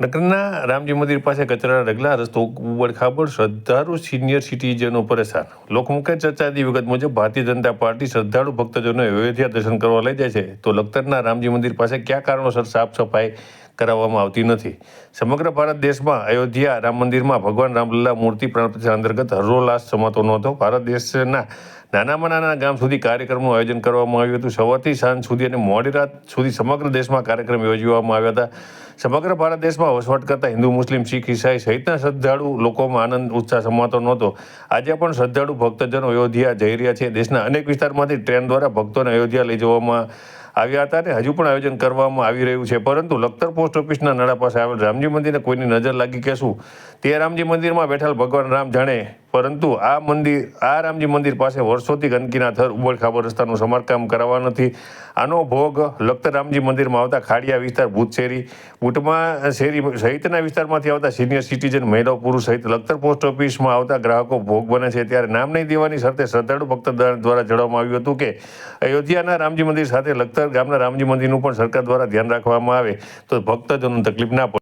નગરના રામજી મંદિર પાસે કચરા ડગલા રસ્તો ઉબડ ખાબડ, શ્રદ્ધાળુ સિનિયર સિટીઝનો પરેશાન લોકમુખે ચર્ચાતી વિગત મુજબ ભારતીય જનતા પાર્ટી શ્રદ્ધાળુ ભક્તજનો અયોધ્યા દર્શન કરવા લઈ જાય છે. તો લખતરના રામજી મંદિર પાસે ક્યાં કારણોસર સાફ સફાઈ કરાવવામાં આવતી નથી? સમગ્ર ભારત દેશમાં અયોધ્યા રામ મંદિરમાં ભગવાન રામલલ્લા મૂર્તિ પ્રાણ પ્રતિષ્ઠા અંતર્ગત હર્ષોલ્લાસ સમાતો નહોતો ભારત દેશના નાનામાં નાના ગામ સુધી કાર્યક્રમનું આયોજન કરવામાં આવ્યું હતું. સવારથી સાંજ સુધી અને મોડી રાત સુધી સમગ્ર દેશમાં કાર્યક્રમ યોજવામાં આવ્યા હતા. સમગ્ર ભારત દેશમાં વસવાટ કરતા હિન્દુ, મુસ્લિમ, શીખ, ઈસાઈ સહિતના શ્રદ્ધાળુ લોકોમાં આનંદ, ઉત્સાહ સમાતો નહોતો. આજે પણ શ્રદ્ધાળુ ભક્તજનો અયોધ્યા જઈ રહ્યા છે. દેશના અનેક વિસ્તારમાંથી ટ્રેન દ્વારા ભક્તોને અયોધ્યા લઈ જવામાં આવ્યા હતા અને હજુ પણ આયોજન કરવામાં આવી રહ્યું છે. પરંતુ લખતર પોસ્ટ ઓફિસના નાળા પાસે આવેલ રામજી મંદિરને કોઈની નજર લાગી કે શું તે રામજી મંદિરમાં બેઠેલ ભગવાન રામ જાણે પરંતુ આ મંદિર, આ રામજી મંદિર પાસે વર્ષોથી ગંદકીના થર ઉબડ ખાબડ રસ્તાનું સમારકામ કરાવવા નથી. આનો ભોગ લખતર રામજી મંદિરમાં આવતા ખાડિયા વિસ્તાર ભૂત શેરી બુટમાં શેરી સહિતના વિસ્તારમાંથી આવતા સિનિયર સિટીઝન મહિલાઓ પુરુષ સહિત લખતર પોસ્ટ ઓફિસમાં આવતા ગ્રાહકો ભોગ બને છે. ત્યારે નામ નહીં દેવાની શરતે શ્રદ્ધાળુ ભક્ત દ્વારા જણાવવામાં આવ્યું હતું કે અયોધ્યાના રામજી મંદિર સાથે લખતર ગામના રામજી મંદિરનું પણ સરકાર દ્વારા ધ્યાન રાખવામાં આવે તો ભક્તજનોને તકલીફ ના પડે.